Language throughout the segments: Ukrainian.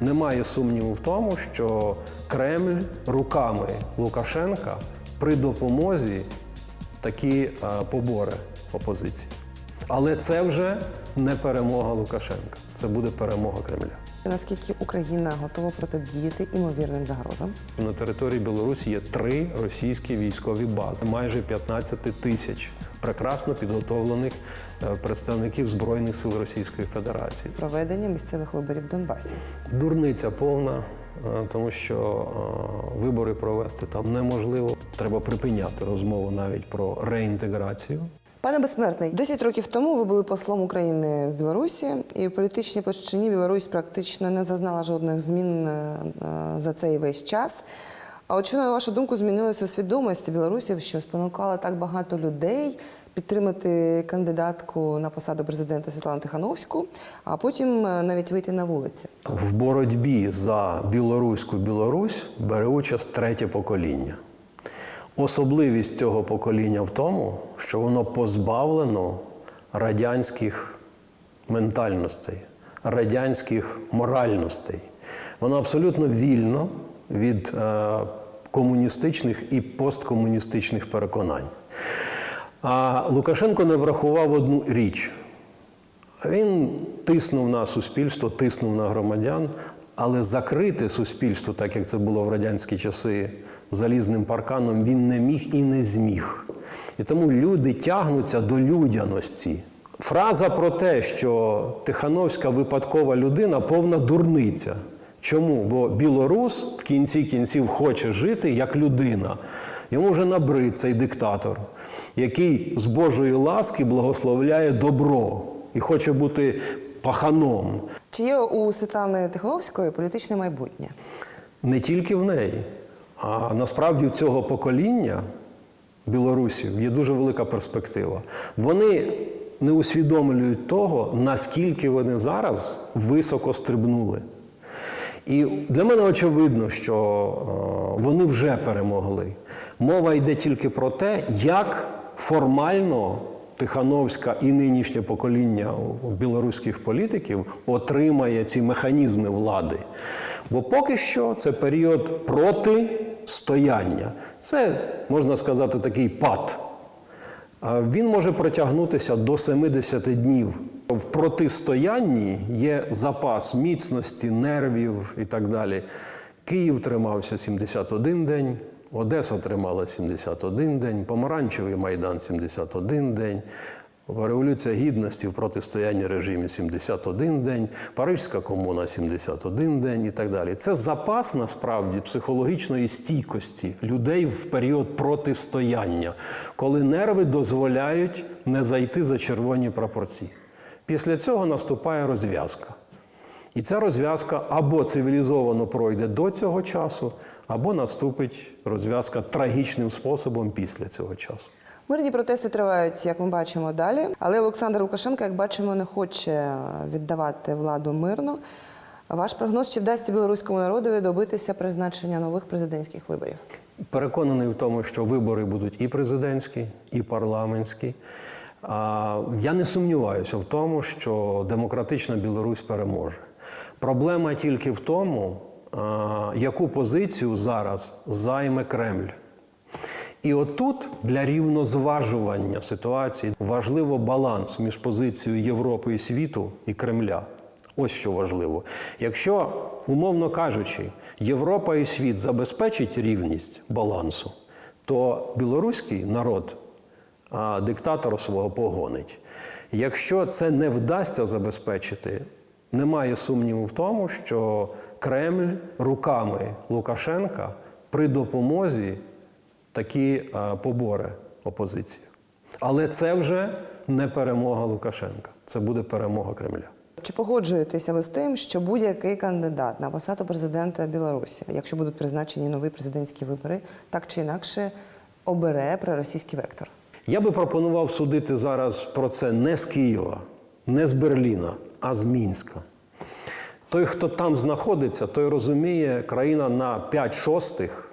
Немає сумніву в тому, що Кремль руками Лукашенка при допомозі такі е, побори опозиції. Але це вже не перемога Лукашенка, це буде перемога Кремля. Наскільки Україна готова протидіяти імовірним загрозам? На території Білорусі є три російські військові бази, майже 15 тисяч прекрасно підготовлених е, представників Збройних сил Російської Федерації. Проведення місцевих виборів в Донбасі. Дурниця повна, е, тому що е, вибори провести там неможливо. Треба припиняти розмову навіть про реінтеграцію. Пане безсмертний, 10 років тому ви були послом України в Білорусі, і в політичній площині Білорусь практично не зазнала жодних змін за цей весь час. А от що, на вашу думку, змінилося у свідомості білорусів, що спонукало так багато людей підтримати кандидатку на посаду президента Світлану Тихановську, а потім е, навіть вийти на вулиці? В боротьбі за білоруську Білорусь бере участь третє покоління. Особливість цього покоління в тому, що воно позбавлено радянських ментальностей, радянських моральностей. Воно абсолютно вільно від е, комуністичних і посткомуністичних переконань. А Лукашенко не врахував одну річ. Він тиснув на суспільство, тиснув на громадян, але закрити суспільство, так як це було в радянські часи, залізним парканом, він не міг і не зміг. І тому люди тягнуться до людяності. Фраза про те, що Тихановська випадкова людина повна дурниця. Чому? Бо білорус в кінці кінців хоче жити як людина. Йому вже набрид цей диктатор, який з Божої ласки благословляє добро і хоче бути паханом. Чи є у Світлани Тихановської політичне майбутнє? Не тільки в неї, а насправді в цього покоління білорусів є дуже велика перспектива. Вони не усвідомлюють того, наскільки вони зараз високо стрибнули. І для мене очевидно, що е, вони вже перемогли. Мова йде тільки про те, як формально Тихановська і нинішнє покоління білоруських політиків отримає ці механізми влади. Бо поки що це період протистояння. Це, можна сказати, такий пад. Він може протягнутися до 70 днів. В протистоянні є запас міцності, нервів і так далі. Київ тримався 71 день, Одеса тримала 71 день, Помаранчевий майдан 71 день, Революція Гідності в протистоянні режимі 71 день, Парижська комуна 71 день і так далі. Це запас насправді психологічної стійкості людей в період протистояння, коли нерви дозволяють не зайти за червоні прапорці. Після цього наступає розв'язка. І ця розв'язка або цивілізовано пройде до цього часу, або наступить розв'язка трагічним способом після цього часу. Мирні протести тривають, як ми бачимо далі. Але Олександр Лукашенко, як бачимо, не хоче віддавати владу мирно. Ваш прогноз, чи вдасться білоруському народові добитися призначення нових президентських виборів? Переконаний в тому, що вибори будуть і президентські, і парламентські. Я не сумніваюся в тому, що демократична Білорусь переможе. Проблема тільки в тому, яку позицію зараз займе Кремль. І отут для рівнозважування ситуації важливо баланс між позицією Європи і світу і Кремля. Ось що важливо. Якщо, умовно кажучи, Європа і світ забезпечить рівність балансу, то білоруський народ а, диктатора свого погонить. Якщо це не вдасться забезпечити, немає сумніву в тому, що Кремль руками Лукашенка при допомозі такі побори опозиції. Але це вже не перемога Лукашенка, це буде перемога Кремля. Чи погоджуєтеся ви з тим, що будь-який кандидат на посаду президента Білорусі, якщо будуть призначені нові президентські вибори, так чи інакше обере проросійський вектор? Я би пропонував судити зараз про це не з Києва, не з Берліна, а з Мінська. Той, хто там знаходиться, той розуміє, країна на 5 шостих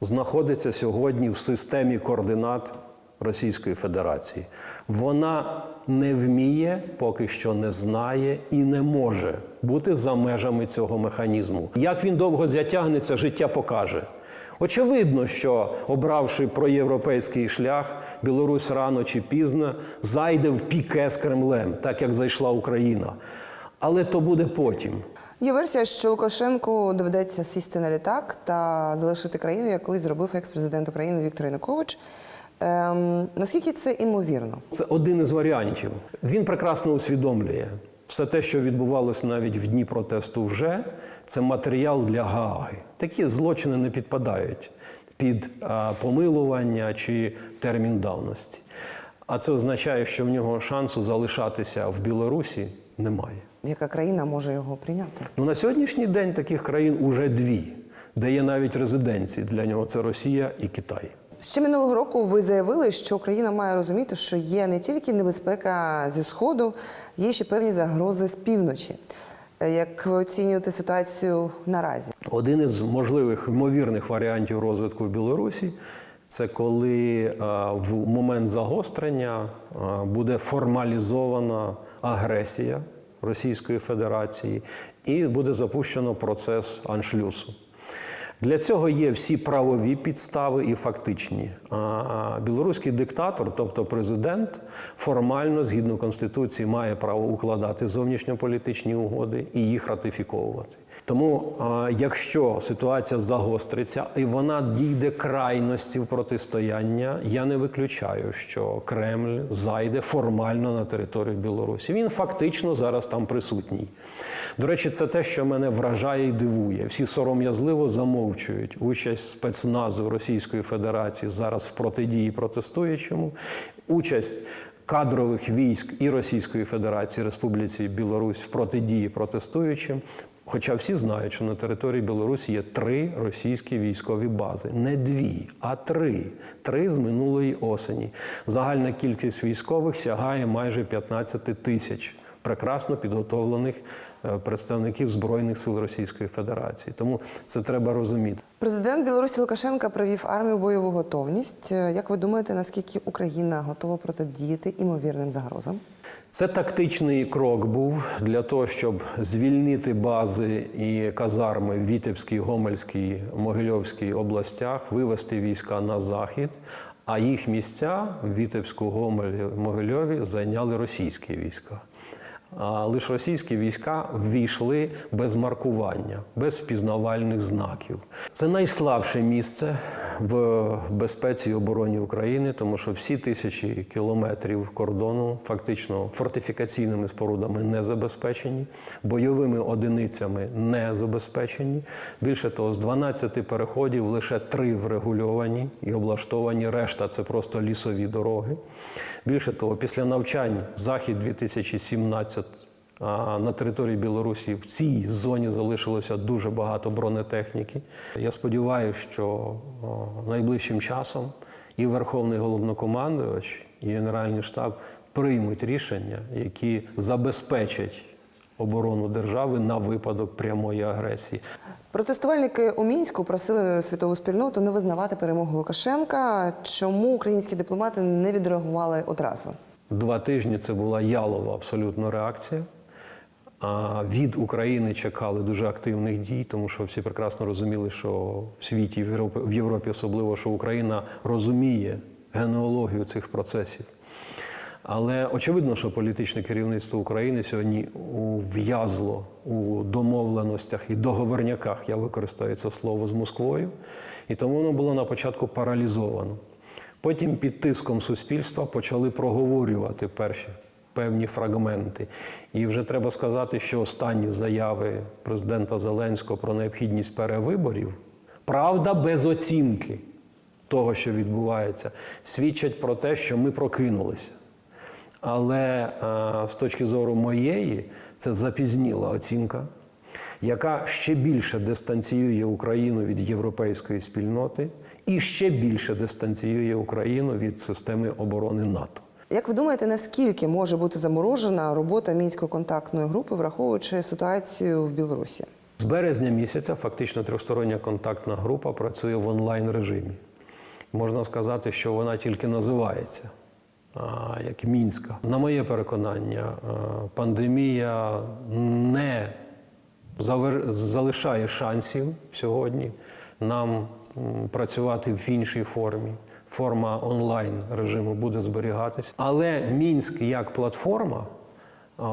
знаходиться сьогодні в системі координат Російської Федерації. Вона не вміє, поки що не знає і не може бути за межами цього механізму. Як він довго затягнеться, життя покаже. Очевидно, що обравши проєвропейський шлях, Білорусь рано чи пізно зайде в піке з Кремлем, так як зайшла Україна. Але то буде потім. Є версія, що Лукашенку доведеться сісти на літак та залишити країну, як колись зробив екс-президент України Віктор Янукович. Ем, наскільки це імовірно? Це один із варіантів. Він прекрасно усвідомлює. Все те, що відбувалося навіть в дні протесту, вже це матеріал для Гааги. Такі злочини не підпадають під помилування чи термін давності. А це означає, що в нього шансу залишатися в Білорусі немає. Яка країна може його прийняти? Ну, на сьогоднішній день таких країн уже дві, де є навіть резиденції для нього це Росія і Китай. Ще минулого року ви заявили, що Україна має розуміти, що є не тільки небезпека зі сходу, є ще певні загрози з півночі. Е, Як ви оцінюєте ситуацію наразі? Один із можливих ймовірних варіантів розвитку в Білорусі це коли е, в момент загострення е, буде формалізована агресія Російської Федерації і буде запущено процес аншлюсу. Для цього є всі правові підстави і фактичні. А білоруський диктатор, тобто президент, формально, згідно Конституції, має право укладати зовнішньополітичні угоди і їх ратифіковувати. Тому, якщо ситуація загостриться і вона дійде крайності в протистояння, я не виключаю, що Кремль зайде формально на територію Білорусі. Він фактично зараз там присутній. До речі, це те, що мене вражає і дивує. Всі сором'язливо замовчують участь спецназу Російської Федерації зараз в протидії протестуючому, участь кадрових військ і Російської Федерації Республіці Білорусь в протидії протестуючим. Хоча всі знають, що на території Білорусі є три російські військові бази, не дві, а три. Три з минулої осені. Загальна кількість військових сягає майже 15 тисяч прекрасно підготовлених е, представників Збройних сил Російської Федерації. Тому це треба розуміти. Президент Білорусі Лукашенка провів армію бойову готовність. Е, Як ви думаєте, наскільки Україна готова протидіяти імовірним загрозам? Це тактичний крок був для того, щоб звільнити бази і казарми в Вітебській, Гомельській, Могильовській областях, вивести війська на захід. А їх місця в Вітебську, Гомелі, Могильові зайняли російські війська. А лише російські війська ввійшли без маркування, без впізнавальних знаків. Це найслабше місце в безпеці і обороні України, тому що всі тисячі кілометрів кордону фактично фортифікаційними спорудами не забезпечені, бойовими одиницями не забезпечені. Більше того, з 12 переходів лише три врегульовані і облаштовані. Решта це просто лісові дороги. Більше того, після навчань Захід 2017 а на території Білорусі в цій зоні залишилося дуже багато бронетехніки. Я сподіваюся, що найближчим часом і Верховний головнокомандувач, і Генеральний штаб приймуть рішення, які забезпечать оборону держави на випадок прямої агресії. Протестувальники у мінську просили світову спільноту не визнавати перемогу Лукашенка. Чому українські дипломати не відреагували одразу? Два тижні це була ялова абсолютно реакція. А від України чекали дуже активних дій, тому що всі прекрасно розуміли, що в світі, в Європі, в Європі особливо, що Україна розуміє генеалогію цих процесів. Але очевидно, що політичне керівництво України сьогодні ув'язло у домовленостях і договорняках, я використаю це слово з Москвою, і тому воно було на початку паралізовано. Потім під тиском суспільства почали проговорювати перші певні фрагменти. І вже треба сказати, що останні заяви президента Зеленського про необхідність перевиборів, правда, без оцінки того, що відбувається, свідчать про те, що ми прокинулися. Але е, з точки зору моєї, це запізніла оцінка, яка ще більше дистанціює Україну від європейської спільноти і ще більше дистанціює Україну від системи оборони НАТО. Як ви думаєте, наскільки може бути заморожена робота мінської контактної групи, враховуючи ситуацію в Білорусі? З березня місяця фактично трьохстороння контактна група працює в онлайн режимі. Можна сказати, що вона тільки називається як мінська. На моє переконання, е, пандемія не залишає шансів сьогодні нам працювати в іншій формі. Форма онлайн режиму буде зберігатись. Але Мінськ як платформа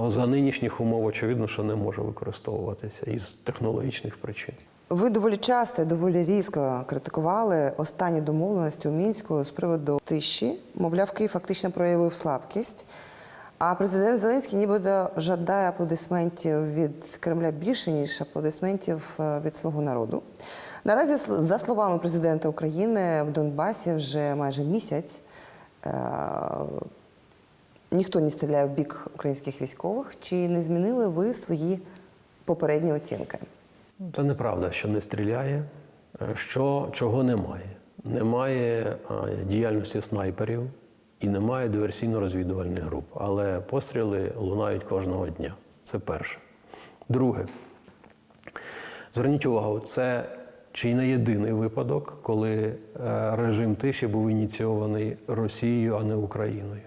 за нинішніх умов, очевидно, що не може використовуватися із технологічних причин. Ви доволі часто, доволі різко критикували останні домовленості у мінську з приводу тиші. Мовляв, Київ фактично проявив слабкість. А президент Зеленський нібито жадає аплодисментів від Кремля більше, ніж аплодисментів е, від свого народу. Наразі, за словами президента України, в Донбасі вже майже місяць е, ніхто не стріляє в бік українських військових. Чи не змінили ви свої попередні оцінки? Це неправда, що не стріляє. Е, Що, чого немає? Немає діяльності снайперів і немає диверсійно-розвідувальних груп. Але постріли лунають кожного дня. Це перше. Друге, зверніть увагу, це чи не єдиний випадок, коли е, режим тиші був ініційований Росією, а не Україною.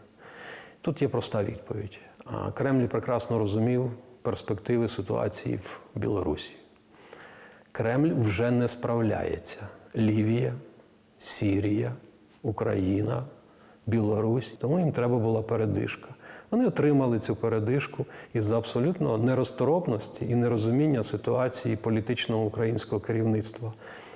Тут є проста відповідь. Кремль прекрасно розумів перспективи ситуації в Білорусі. Кремль вже не справляється. Лівія, Сірія, Україна, Білорусь. Тому їм треба була передишка. Вони отримали цю передишку із-за абсолютно нерозторопності і нерозуміння ситуації політичного українського керівництва,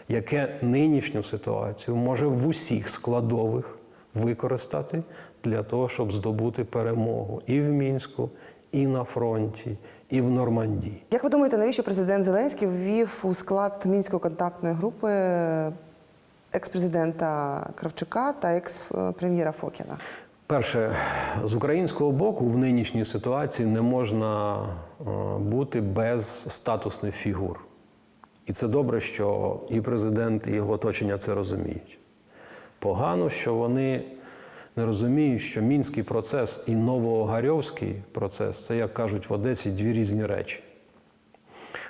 яке нинішню ситуацію може в усіх складових використати для того, щоб здобути перемогу і в Мінську, і на фронті, і в Нормандії. Як ви думаєте, навіщо президент Зеленський ввів у склад мінської контактної групи екс-президента Кравчука та екс-прем'єра Фокіна? Перше, з українського боку в нинішній ситуації не можна е, бути без статусних фігур. І це добре, що і президент, і його оточення це розуміють. Погано, що вони не розуміють, що мінський процес і новоогарьовський процес це, як кажуть в Одесі, дві різні речі.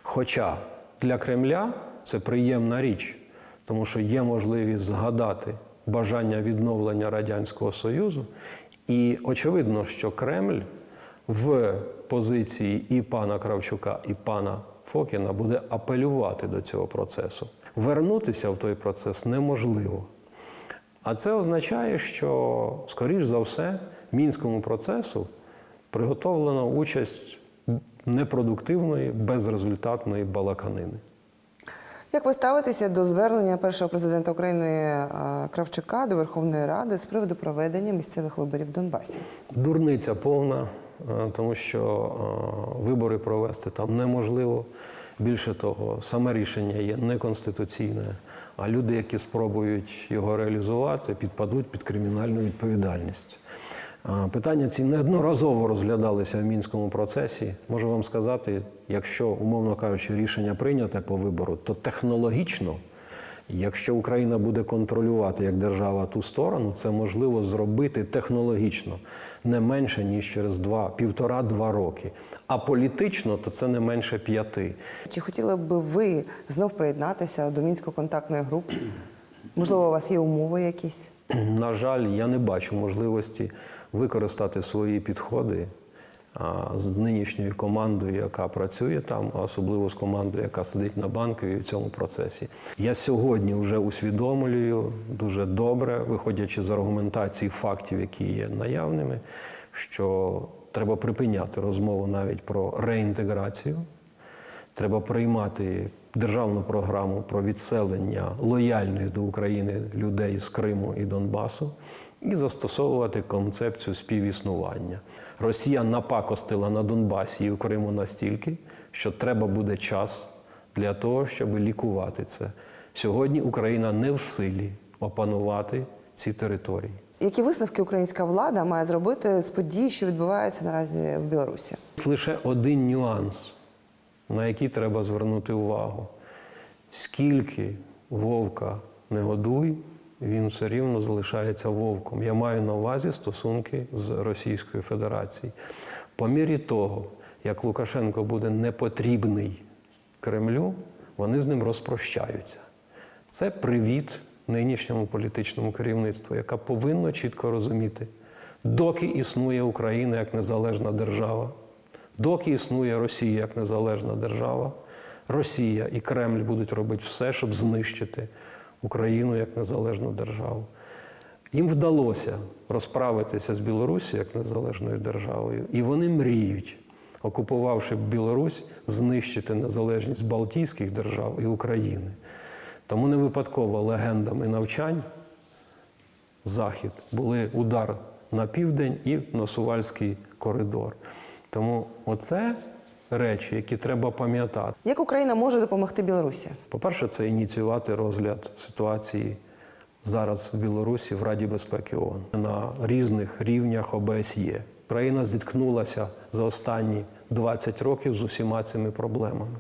Хоча для Кремля це приємна річ, тому що є можливість згадати бажання відновлення Радянського Союзу. І очевидно, що Кремль в позиції і пана Кравчука, і пана Фокіна буде апелювати до цього процесу. Вернутися в той процес неможливо. А це означає, що, скоріш за все, мінському процесу приготовлена участь непродуктивної, безрезультатної балаканини. Як ви ставитеся до звернення першого президента України е, Кравчука до Верховної Ради з приводу проведення місцевих виборів в Донбасі? Дурниця повна, е, тому що е, вибори провести там неможливо. Більше того, саме рішення є неконституційне, а люди, які спробують його реалізувати, підпадуть під кримінальну відповідальність. Питання ці неодноразово розглядалися в мінському процесі. Можу вам сказати, якщо, умовно кажучи, рішення прийняте по вибору, то технологічно Якщо Україна буде контролювати як держава ту сторону, це можливо зробити технологічно не менше ніж через два, півтора-два роки. А політично то це не менше п'яти. Чи хотіли б ви знов приєднатися до мінської контактної групи? Можливо, у вас є умови якісь? На жаль, я не бачу можливості використати свої підходи з нинішньою командою, яка працює там, особливо з командою, яка сидить на банковій в цьому процесі. Я сьогодні вже усвідомлюю дуже добре, виходячи з аргументації фактів, які є наявними, що треба припиняти розмову навіть про реінтеграцію. Треба приймати державну програму про відселення лояльних до України людей з Криму і Донбасу і застосовувати концепцію співіснування. Росія напакостила на Донбасі і в Криму настільки, що треба буде час для того, щоб лікувати це. Сьогодні Україна не в силі опанувати ці території. Які висновки українська влада має зробити з подій, що відбуваються наразі в Білорусі? Лише один нюанс, на який треба звернути увагу. Скільки вовка не годуй, він все рівно залишається вовком. Я маю на увазі стосунки з Російською Федерацією. По мірі того, як Лукашенко буде непотрібний Кремлю, вони з ним розпрощаються. Це привіт нинішньому політичному керівництву, яка повинна чітко розуміти, доки існує Україна як незалежна держава, доки існує Росія як незалежна держава, Росія і Кремль будуть робити все, щоб знищити Україну як незалежну державу. Їм вдалося розправитися з Білорусі як незалежною державою, і вони мріють, окупувавши Білорусь, знищити незалежність Балтійських держав і України. Тому не випадково легендами навчань Захід були удар на південь і Носувальський коридор. Тому оце речі, які треба пам'ятати. Як Україна може допомогти Білорусі? По-перше, це ініціювати розгляд ситуації зараз в Білорусі в Раді безпеки ООН на різних рівнях ОБСЄ. Україна зіткнулася за останні 20 років з усіма цими проблемами.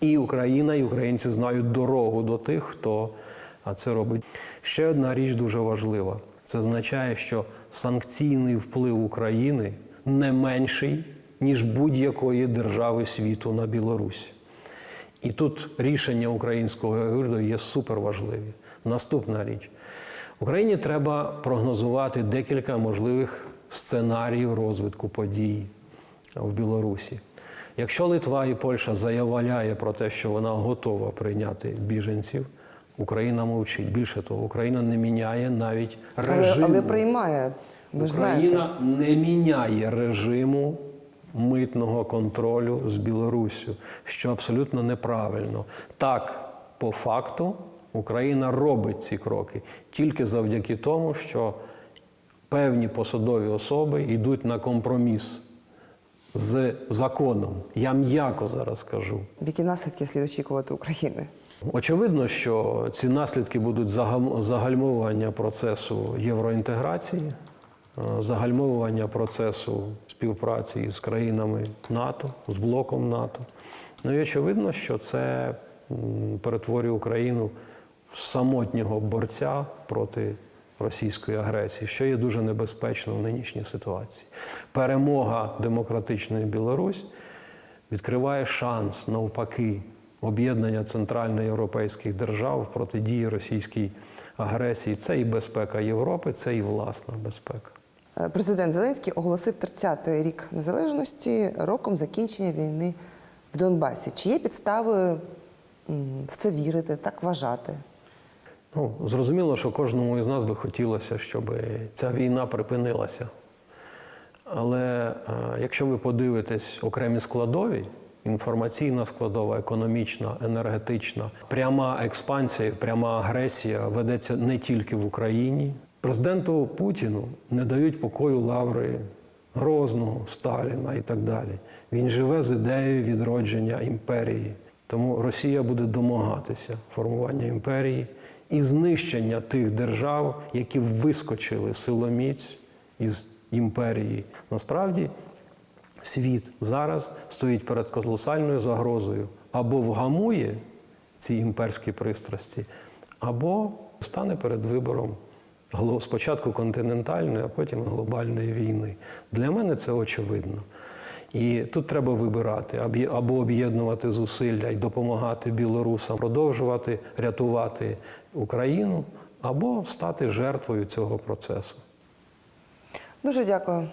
І Україна, і українці знають дорогу до тих, хто це робить. Ще одна річ дуже важлива: це означає, що санкційний вплив України не менший, ніж будь-якої держави світу на Білорусь. І тут рішення українського уряду є суперважливі. Наступна річ. Україні треба прогнозувати декілька можливих сценаріїв розвитку подій в Білорусі. Якщо Литва і Польща заявляє про те, що вона готова прийняти біженців, Україна мовчить. Більше того, Україна не міняє навіть Але, але приймає. Ви ж знаєте. Україна не міняє режиму митного контролю з Білоруссю, що абсолютно неправильно. Так, по факту, Україна робить ці кроки тільки завдяки тому, що певні посадові особи йдуть на компроміс з законом. Я м'яко зараз кажу. Які наслідки слід очікувати України? Очевидно, що ці наслідки будуть загальмовування процесу євроінтеграції, загальмовування процесу співпраці з країнами НАТО, з блоком НАТО. Ну і очевидно, що це перетворює Україну в самотнього борця проти російської агресії, що є дуже небезпечно в нинішній ситуації. Перемога демократичної Білорусь відкриває шанс навпаки об'єднання центральноєвропейських держав в протидії російській агресії. Це і безпека Європи, це і власна безпека. Е, Президент Зеленський оголосив 30-й рік незалежності роком закінчення війни в Донбасі. Чи є підстави в це вірити, так вважати? Ну, зрозуміло, що кожному із нас би хотілося, щоб ця війна припинилася. Але е, якщо ви подивитесь окремі складові, інформаційна складова, економічна, енергетична, пряма експансія, пряма агресія ведеться не тільки в Україні. Президенту Путіну не дають покою лаври Грозного, Сталіна і так далі. Він живе з ідеєю відродження імперії. Тому Росія буде домагатися формування імперії і знищення тих держав, які вискочили силоміць із імперії. Насправді світ зараз стоїть перед колосальною загрозою або вгамує ці імперські пристрасті, або стане перед вибором спочатку континентальної, а потім глобальної війни. Для мене це очевидно. І тут треба вибирати або об'єднувати зусилля і допомагати білорусам продовжувати рятувати Україну, або стати жертвою цього процесу. Дуже дякую.